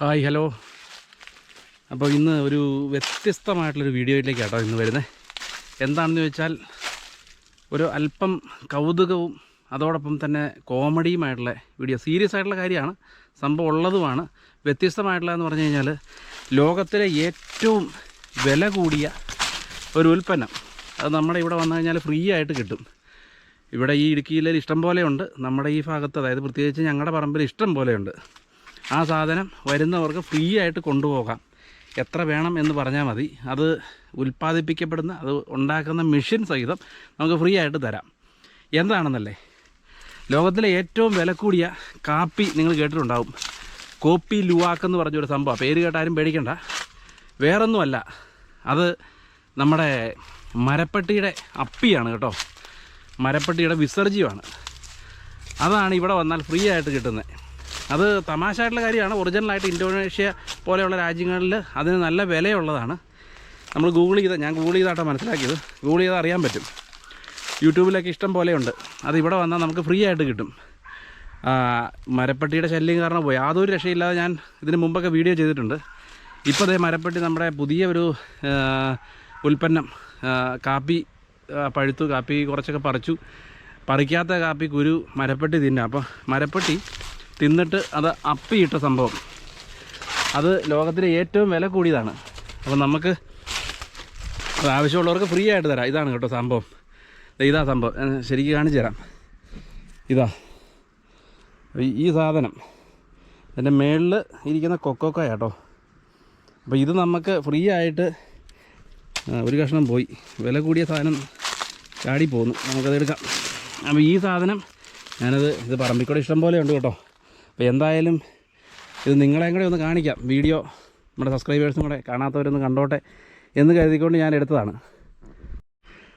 Hi hello. അപ്പോൾ ഇന്ന് ഒരു വ്യത്യസ്തമായിട്ടുള്ളൊരു വീഡിയോയിലേക്ക് കേട്ടോ ഇന്ന് വരുന്നത് എന്താണെന്ന് ചോദിച്ചാൽ ഒരു അല്പം കൗതുകവും അതോടൊപ്പം തന്നെ കോമഡിയുമായിട്ടുള്ള വീഡിയോ സീരിയസ് ആയിട്ടുള്ള കാര്യമാണ് സംഭവം ഉള്ളതുമാണ്. വ്യത്യസ്തമായിട്ടുള്ള എന്ന് പറഞ്ഞു കഴിഞ്ഞാൽ ലോകത്തിലെ ഏറ്റവും വില കൂടിയ ഒരു ഉൽപ്പന്നം. അത് നമ്മുടെ ഇവിടെ വന്നു കഴിഞ്ഞാൽ ഫ്രീ ആയിട്ട് കിട്ടും. ഇവിടെ ഈ ഇടുക്കി ജില്ലയിൽ ഇഷ്ടം പോലെയുണ്ട് നമ്മുടെ ഈ ഭാഗത്ത് അതായത് പ്രത്യേകിച്ച് ഞങ്ങളുടെ പറമ്പിൽ ഇഷ്ടം പോലെയുണ്ട് ആ സാധനം വരുന്നവർക്ക് ഫ്രീ ആയിട്ട് കൊണ്ടുപോകാം. എത്ര വേണം എന്ന് പറഞ്ഞാൽ മതി. അത് ഉൽപ്പാദിപ്പിക്കപ്പെടുന്ന അത് ഉണ്ടാക്കുന്ന മെഷീൻ സഹിതം നമുക്ക് ഫ്രീ ആയിട്ട് തരാം. എന്താണെന്നല്ലേ? ലോകത്തിലെ ഏറ്റവും വില കൂടിയ കാപ്പി നിങ്ങൾ കേട്ടിട്ടുണ്ടാവും. കോപ്പി ലുവാക്ക് എന്ന് പറഞ്ഞൊരു സംഭവം. പേര് കേട്ടാരും പേടിക്കണ്ട. വേറൊന്നുമല്ല. അത് നമ്മുടെ മരപ്പട്ടിയുടെ അപ്പിയാണ് കേട്ടോ. മരപ്പട്ടിയുടെ വിസർജ്യമാണ്. അതാണ് ഇവിടെ വന്നാൽ ഫ്രീ ആയിട്ട് കിട്ടുന്നത്. അത് തമാശയായിട്ടുള്ള കാര്യമാണ്. ഒറിജിനലായിട്ട് ഇന്തോനേഷ്യ പോലെയുള്ള രാജ്യങ്ങളിൽ അതിന് നല്ല വിലയുള്ളതാണ്. നമ്മൾ ഗൂഗിൾ ചെയ്ത ഞാൻ ഗൂഗിൾ ചെയ്താട്ടോ മനസ്സിലാക്കിയത്. ഗൂഗിൾ ചെയ്താൽ അറിയാൻ പറ്റും. യൂട്യൂബിലൊക്കെ ഇഷ്ടം പോലെയുണ്ട്. അത് ഇവിടെ വന്നാൽ നമുക്ക് ഫ്രീ ആയിട്ട് കിട്ടും. മരപ്പട്ടിയുടെ ശല്യം കാരണം പോയി. യാതൊരു രക്ഷയില്ലാതെ ഞാൻ ഇതിന് മുമ്പൊക്കെ വീഡിയോ ചെയ്തിട്ടുണ്ട്. ഇപ്പോൾ അതേ മരപ്പട്ടി നമ്മുടെ പുതിയ ഒരു ഉൽപ്പന്നം കാപ്പി പഴുത്തു കാപ്പി കുറച്ചൊക്കെ പറിച്ചു. പറിക്കാത്ത കാപ്പി കുരു മരപ്പട്ടി തിന്നുക അപ്പോൾ മരപ്പട്ടി തിന്നിട്ട് അത് അപ്പിയിട്ട സംഭവം. അത് ലോകത്തിലെ ഏറ്റവും വില കൂടിയതാണ്. അപ്പോൾ നമുക്ക് ആവശ്യമുള്ളവർക്ക് ഫ്രീ ആയിട്ട് തരാം. ഇതാണ് കേട്ടോ സംഭവം. ഇതാ സംഭവം. ശരിക്കും കാണിച്ചു തരാം. ഇതാ. ഈ- സാധനം. എന്റെ മേളിൽ ഇരിക്കുന്ന കൊക്കോക്ക കേട്ടോ. അപ്പോൾ ഇത് നമുക്ക് ഫ്രീ ആയിട്ട് ഒരു കഷ്ണം പോയി. വില കൂടിയ സാധനം ചാടി പോകുന്നു നമുക്കത് എടുക്കാം. അപ്പോൾ ഈ സാധനം ഞാനത് ഇത് പറമ്പിക്കൂടെ ഇഷ്ടം പോലെ ഉണ്ട് കേട്ടോ. അപ്പോൾ എന്തായാലും ഇത് നിങ്ങളെയും കൂടെ ഒന്ന് കാണിക്കാം. വീഡിയോ നമ്മുടെ സബ്സ്ക്രൈബേഴ്സും കൂടെ കാണാത്തവരൊന്ന് കണ്ടോട്ടെ എന്ന് കരുതിക്കൊണ്ട് ഞാൻ എടുത്തതാണ്.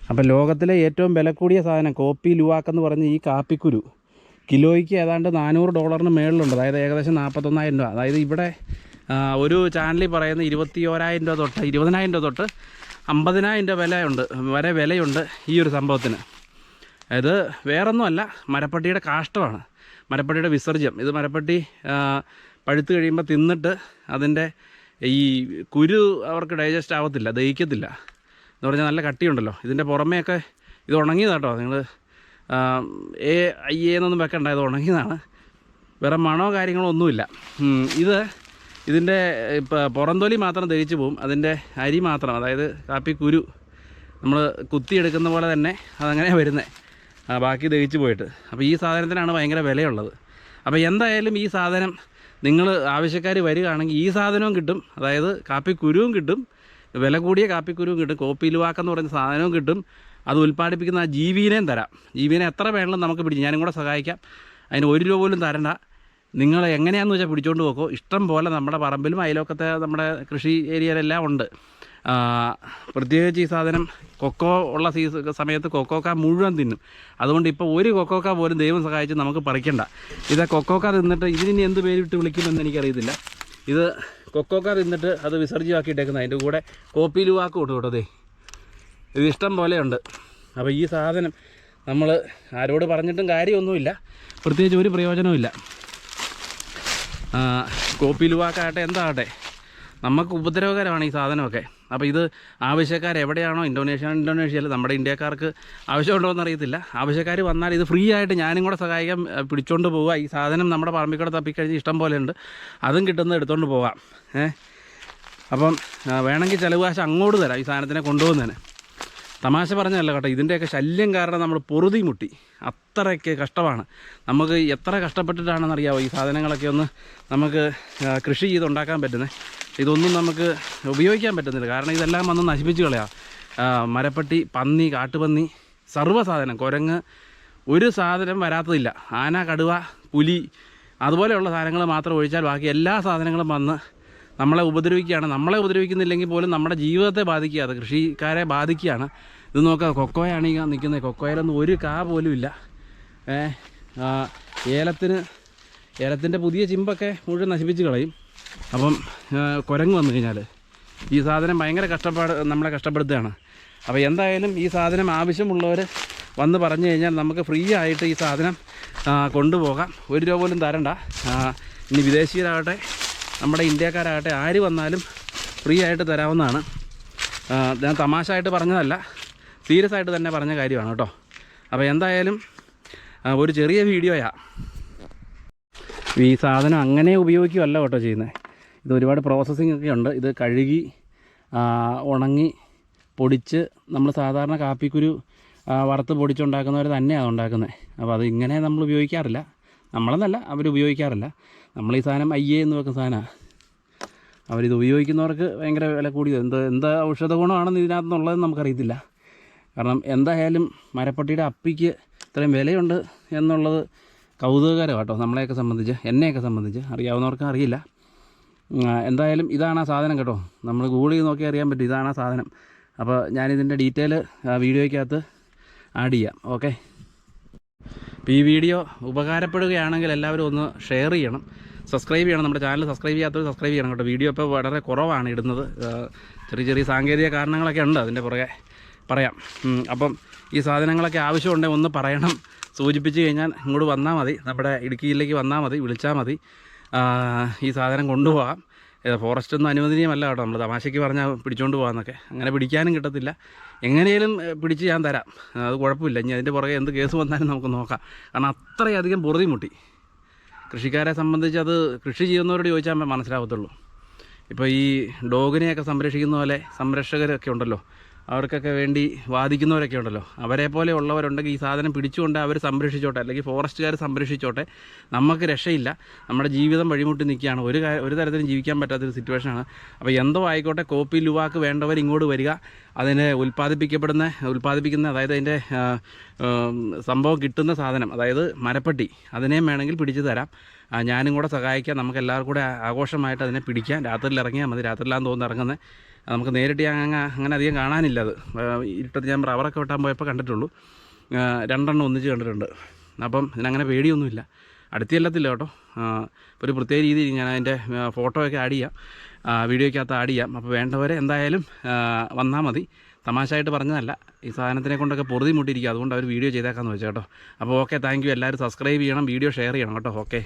അപ്പോൾ ലോകത്തിലെ ഏറ്റവും വില കൂടിയ സാധനം കോപ്പി ലുവാക്കെന്ന് പറഞ്ഞ ഈ കാപ്പിക്കുരു. കിലോയ്ക്ക് ഏതാണ്ട് നാനൂറ് ഡോളറിന് മേളിലുണ്ട്. അതായത് ഏകദേശം നാൽപ്പത്തൊന്നായിരം രൂപ. അതായത് ഇവിടെ ഒരു ചാനലിൽ പറയുന്ന ഇരുപത്തി ഓരായിരം രൂപ തൊട്ട് ഇരുപതിനായിരം രൂപ തൊട്ട് അമ്പതിനായിരം രൂപ വിലയുണ്ട്. വരെ വിലയുണ്ട് ഈ ഒരു സംഭവത്തിന്. അത് വേറൊന്നുമല്ല മരപ്പട്ടിയുടെ കാഷ്ടമാണ്. മരപ്പട്ടിയുടെ വിസർജ്യം. ഇത് മരപ്പട്ടി പഴുത്തു കഴിയുമ്പോൾ തിന്നിട്ട് അതിന്റെ ഈ കുരു അവർക്ക് ഡൈജസ്റ്റ് ആവത്തില്ല ദഹിക്കത്തില്ല. എന്ന് പറഞ്ഞാൽ നല്ല കട്ടിയുണ്ടല്ലോ. ഇതിന്റെ പുറമേയൊക്കെ ഇത് ഉണങ്ങിയതാട്ടോ നിങ്ങൾ ഏ ഐ എന്നൊന്നും വെക്കണ്ട. ഇത് ഉണങ്ങിയതാണ്. വേറെ മണോ കാര്യങ്ങളോ ഒന്നുമില്ല. ഇത് ഇതിന്റെ ഇപ്പോൾ പുറന്തൊലി മാത്രം ദഹിച്ചു പോവും. അതിന്റെ അരി മാത്രം. അതായത് കാപ്പി കുരു. നമ്മൾ കുത്തിയെടുക്കുന്ന പോലെ തന്നെ അതങ്ങനെ വരുന്നത് ബാക്കി ദഹിച്ച് പോയിട്ട്. അപ്പോൾ ഈ സാധനത്തിനാണ് ഭയങ്കര വിലയുള്ളത്. അപ്പോൾ എന്തായാലും ഈ സാധനം നിങ്ങൾ ആവശ്യക്കാർ വരികയാണെങ്കിൽ ഈ സാധനവും കിട്ടും. അതായത് കാപ്പി കുരുവും കിട്ടും. വില കൂടിയ കാപ്പിക്കുരുവും കിട്ടും. കോപ്പി ഇലുവാക്കെന്ന് പറയുന്ന സാധനവും കിട്ടും. അത് ഉൽപ്പാദിപ്പിക്കുന്ന ആ ജീവിനെയും തരാം. ജീവിനെ എത്ര വേണമെങ്കിലും നമുക്ക് പിടിച്ച് ഞാനും കൂടെ സഹായിക്കാം. അതിന് ഒരു രൂപ പോലും തരണ്ട. നിങ്ങൾ എങ്ങനെയാണെന്ന് വെച്ചാൽ പിടിച്ചോണ്ട് പോക്കോ. ഇഷ്ടം പോലെ നമ്മുടെ പറമ്പിലും അയലോക്കത്തെ നമ്മുടെ കൃഷി ഏരിയയിലെല്ലാം ഉണ്ട്. പ്രത്യേകിച്ച് ഈ സാധനം കൊക്കോ ഉള്ള സീസ സമയത്ത് കൊക്കോക്ക മുഴുവൻ തിന്നും. അതുകൊണ്ട് ഇപ്പോൾ ഒരു കൊക്കോക്ക പോലും ദൈവം സഹായിച്ച് നമുക്ക് പറിക്കണ്ട. ഇത് കൊക്കോക്ക തിന്നിട്ട് ഇതിനി എന്ത് പേരിട്ട് വിളിക്കുമെന്ന് എനിക്കറിയത്തില്ല. ഇത് കൊക്കോക്ക തിന്നിട്ട് അത് വിസർജ്യമാക്കിയിട്ടേക്കുന്നത് അതിന്റെ കൂടെ കോപ്പിയിൽ ലുവാക്കും ഉണ്ട് കേട്ടോ ദേ. ഇത് ഇഷ്ടം പോലെയുണ്ട്. അപ്പോൾ ഈ സാധനം നമ്മൾ ആരോട് പറഞ്ഞിട്ടും കാര്യമൊന്നുമില്ല. പ്രത്യേകിച്ച് ഒരു പ്രയോജനവുമില്ല. ആ, കോപ്പി ലുവാക്കാകട്ടെ എന്താകട്ടെ. നമുക്ക് ഉപദ്രവകരമാണ് ഈ സാധനമൊക്കെ. അപ്പോൾ ഇത് ആവശ്യക്കാർ എവിടെയാണോ ഇന്തോനേഷ്യ ഇന്തോനേഷ്യയിൽ നമ്മുടെ ഇന്ത്യക്കാർക്ക് ആവശ്യമുണ്ടോ എന്ന് അറിയത്തില്ല. ആവശ്യക്കാർ വന്നാൽ ഇത് ഫ്രീ ആയിട്ട് ഞാനും കൂടെ സഹായിക്കാൻ പിടിച്ചോണ്ട് പോവുക. ഈ സാധനം നമ്മുടെ പറമ്പിക്കൂടെ തപ്പിക്കഴിഞ്ഞ് ഇഷ്ടം പോലെ ഉണ്ട്. അതും കിട്ടുന്നത് എടുത്തുകൊണ്ട് പോകാം ഏഹ് അപ്പം വേണമെങ്കിൽ ചിലവ് കാശ് അങ്ങോട്ട് തരാം ഈ സാധനത്തിനെ കൊണ്ടുപോകുന്നതിന്. തമാശ പറഞ്ഞല്ല കേട്ടോ. ഇതിന്റെയൊക്കെ ശല്യം കാരണം നമ്മൾ പൊറുതി മുട്ടി. അത്രയ്ക്ക് കഷ്ടമാണ്. നമുക്ക് എത്ര കഷ്ടപ്പെട്ടിട്ടാണെന്നറിയാമോ ഈ സാധനങ്ങളൊക്കെ ഒന്ന് നമുക്ക് കൃഷി ചെയ്തുണ്ടാക്കാൻ പറ്റുന്നത് ഇതൊന്നും നമുക്ക് ഉപയോഗിക്കാൻ പറ്റുന്നില്ല. കാരണം ഇതെല്ലാം വന്ന് നശിപ്പിച്ച് കളയാ. മരപ്പട്ടി പന്നി കാട്ടുപന്നി സർവ സാധനം. കുരങ്ങ് ഒരു സാധനം വരാത്തതില്ല. ആന കടുവ പുലി അതുപോലെയുള്ള സാധനങ്ങൾ മാത്രം ഒഴിച്ചാൽ ബാക്കി എല്ലാ സാധനങ്ങളും വന്ന് നമ്മളെ ഉപദ്രവിക്കുകയാണ്. നമ്മളെ ഉപദ്രവിക്കുന്നില്ലെങ്കിൽ പോലും നമ്മുടെ ജീവിതത്തെ ബാധിക്കുക. അത് കൃഷിക്കാരെ ബാധിക്കുകയാണ്. ഇത് നോക്കാം കൊക്കോയാണ് ഈ നിൽക്കുന്നത്. കൊക്കോയിലൊന്നും ഒരു കാ പോലും ഇല്ല. ഏലത്തിന് ഏലത്തിന്റെ പുതിയ ചിമ്പൊക്കെ മുഴുവൻ നശിപ്പിച്ച് കളയും. അപ്പം കുരങ്ങ് വന്നു കഴിഞ്ഞാൽ ഈ സാധനം ഭയങ്കര കഷ്ടപ്പാട് നമ്മളെ കഷ്ടപ്പെടുത്തുകയാണ്. അപ്പോൾ എന്തായാലും ഈ സാധനം ആവശ്യമുള്ളവർ വന്ന് പറഞ്ഞു കഴിഞ്ഞാൽ നമുക്ക് ഫ്രീ ആയിട്ട് ഈ സാധനം കൊണ്ടുപോകാം. ഒരു രൂപ പോലും തരണ്ട. ഇനി വിദേശീയരാകട്ടെ നമ്മുടെ ഇന്ത്യക്കാരാകട്ടെ ആര് വന്നാലും ഫ്രീ ആയിട്ട് തരാവുന്നതാണ്. ഞാൻ തമാശ ആയിട്ട് പറഞ്ഞതല്ല സീരിയസ് ആയിട്ട് തന്നെ പറഞ്ഞ കാര്യമാണ് കേട്ടോ. അപ്പോൾ എന്തായാലും ഒരു ചെറിയ വീഡിയോയാണ് ഈ സാധനം അങ്ങനെ ഉപയോഗിക്കുമല്ല കേട്ടോ ചെയ്യുന്നത്. ഇത് ഒരുപാട് പ്രോസസ്സിംഗ് ഒക്കെ ഉണ്ട്. ഇത് കഴുകി ഉണങ്ങി പൊടിച്ച് നമ്മൾ സാധാരണ കാപ്പിക്കുരു വറുത്ത് പൊടിച്ചുണ്ടാക്കുന്നവർ തന്നെയാണ് ഉണ്ടാക്കുന്നത് അപ്പോൾ അത് ഇങ്ങനെ നമ്മൾ ഉപയോഗിക്കാറില്ല. നമ്മളെന്നല്ല അവർ ഉപയോഗിക്കാറില്ല. നമ്മൾ ഈ സാധനം അയ്യേ എന്ന് വെക്കുന്ന സാധനമാണ് അവരിത് ഉപയോഗിക്കുന്നവർക്ക് ഭയങ്കര വില കൂടിയത്. എന്ത് എന്ത് ഔഷധ ഗുണമാണെന്ന് ഇതിനകത്തുനിന്നുള്ളത് നമുക്കറിയത്തില്ല. കാരണം എന്തായാലും മരപ്പട്ടിയുടെ അപ്പിക്ക് ഇത്രയും വിലയുണ്ട് എന്നുള്ളത് കൗതുകകരം കേട്ടോ. നമ്മളെയൊക്കെ സംബന്ധിച്ച് എന്നെയൊക്കെ സംബന്ധിച്ച് അറിയാവുന്നവർക്കും അറിയില്ല. എന്തായാലും ഇതാണ് ആ സാധനം കേട്ടോ. നമ്മൾ ഗൂഗിൾ ചെയ്ത് നോക്കി അറിയാൻ പറ്റും ഇതാണ് ആ സാധനം. അപ്പോൾ ഞാനിതിന്റെ ഡീറ്റെയിൽ വീഡിയോയ്ക്കകത്ത് ആഡ് ചെയ്യാം ഓക്കെ അപ്പോൾ ഈ വീഡിയോ ഉപകാരപ്പെടുകയാണെങ്കിൽ എല്ലാവരും ഒന്ന് ഷെയർ ചെയ്യണം. സബ്സ്ക്രൈബ് ചെയ്യണം. നമ്മുടെ ചാനൽ സബ്സ്ക്രൈബ് ചെയ്യാത്തവർ സബ്സ്ക്രൈബ് ചെയ്യണം കേട്ടോ. വീഡിയോ ഇപ്പോൾ വളരെ കുറവാണ് ഇടുന്നത്. ചെറിയ ചെറിയ സാങ്കേതിക കാരണങ്ങളൊക്കെ ഉണ്ട് അതിന്റെ പുറകെ പറയാം. അപ്പം ഈ സാധനങ്ങളൊക്കെ ആവശ്യമുണ്ടെങ്കിൽ ഒന്ന് പറയണം. സൂചിപ്പിച്ച് കഴിഞ്ഞാൽ ഇങ്ങോട്ട് വന്നാൽ മതി. നമ്മുടെ ഇടുക്കിയിലേക്ക് വന്നാൽ മതി. വിളിച്ചാൽ മതി. ഈ സാധനം കൊണ്ടുപോകാം. ഫോറസ്റ്റ് ഒന്നും അനുവദനീയമല്ല കേട്ടോ. നമ്മൾ തമാശയ്ക്ക് പറഞ്ഞാൽ പിടിച്ചുകൊണ്ട് പോകാമെന്നൊക്കെ അങ്ങനെ പിടിക്കാനും കിട്ടത്തില്ല. എങ്ങനെയും പിടിച്ച് ഞാൻ തരാം. അത് കുഴപ്പമില്ല. ഇനി അതിന്റെ പുറകെ എന്ത് കേസ് വന്നാലും നമുക്ക് നോക്കാം. കാരണം അത്രയധികം പൊറുതിമുട്ടി. കൃഷിക്കാരെ സംബന്ധിച്ച് അത് കൃഷി ചെയ്യുന്നവരോട് ചോദിച്ചാൽ മനസ്സിലാവത്തുള്ളൂ. ഇപ്പോൾ ഈ ഡോഗിനെയൊക്കെ സംരക്ഷിക്കുന്ന പോലെ സംരക്ഷകരൊക്കെ ഉണ്ടല്ലോ. അവർക്കൊക്കെ വേണ്ടി വാദിക്കുന്നവരൊക്കെ ഉണ്ടല്ലോ. അവരെ പോലെ ഉള്ളവരുണ്ടെങ്കിൽ ഈ സാധനം പിടിച്ചുകൊണ്ട് അവർ സംരക്ഷിച്ചോട്ടെ അല്ലെങ്കിൽ ഫോറസ്റ്റുകാർ സംരക്ഷിച്ചോട്ടെ നമുക്ക് രക്ഷയില്ല. നമ്മുടെ ജീവിതം വഴിമുട്ടി നിൽക്കുകയാണ്. ഒരു ഒരു തരത്തിലും ജീവിക്കാൻ പറ്റാത്തൊരു സിറ്റുവേഷനാണ്. അപ്പോൾ എന്തോ ആയിക്കോട്ടെ കോപ്പി ലുവാക്ക് വേണ്ടവർ ഇങ്ങോട്ട് വരിക. അതിനെ ഉൽപ്പാദിപ്പിക്കപ്പെടുന്ന ഉൽപ്പാദിപ്പിക്കുന്ന അതായത് അതിന്റെ സംഭവം കിട്ടുന്ന സാധനം അതായത് മരപ്പട്ടി അതിനെയും വേണമെങ്കിൽ പിടിച്ചു തരാം. ഞാനും കൂടെ സഹായിക്കാം. നമുക്ക് എല്ലാവർക്കും കൂടെ ആഘോഷമായിട്ട് അതിനെ പിടിക്കാം. രാത്രിയിൽ ഇറങ്ങിയാൽ മതി. രാത്രിയിലാന്ന് തോന്നുന്നു ഇറങ്ങുന്നത് നമുക്ക് നേരിട്ട് ഞാൻ അങ്ങ് അങ്ങനെ അധികം കാണാനില്ല അത്. ഇട്ടത് ഞാൻ റബ്ബറൊക്കെ വെട്ടാൻ പോയപ്പോൾ കണ്ടിട്ടുള്ളൂ. രണ്ടെണ്ണം ഒന്നിച്ച് കണ്ടിട്ടുണ്ട്. അപ്പം ഇതിനങ്ങനെ പേടിയൊന്നുമില്ല. അടുത്ത് ചെല്ലത്തില്ല കേട്ടോ ഒരു പ്രത്യേക രീതിയിൽ ഞാൻ അതിന്റെ ഫോട്ടോയൊക്കെ ആഡ് ചെയ്യാം. വീഡിയോയ്ക്കകത്ത് ആഡ് ചെയ്യാം. അപ്പോൾ വേണ്ടവരെ എന്തായാലും വന്നാൽ മതി. തമാശയായിട്ട് പറഞ്ഞതല്ല. ഈ സാധനത്തിനെ കൊണ്ടൊക്കെ പൊറുതി മുട്ടിയിരിക്കുക. അതുകൊണ്ട് അവർ വീഡിയോ ചെയ്തേക്കാമെന്ന് വെച്ചാൽ കേട്ടോ. അപ്പോൾ ഓക്കെ താങ്ക് എല്ലാവരും സബ്സ്ക്രൈബ് ചെയ്യണം വീഡിയോ ഷെയർ ചെയ്യണം കേട്ടോ. ഓക്കെ.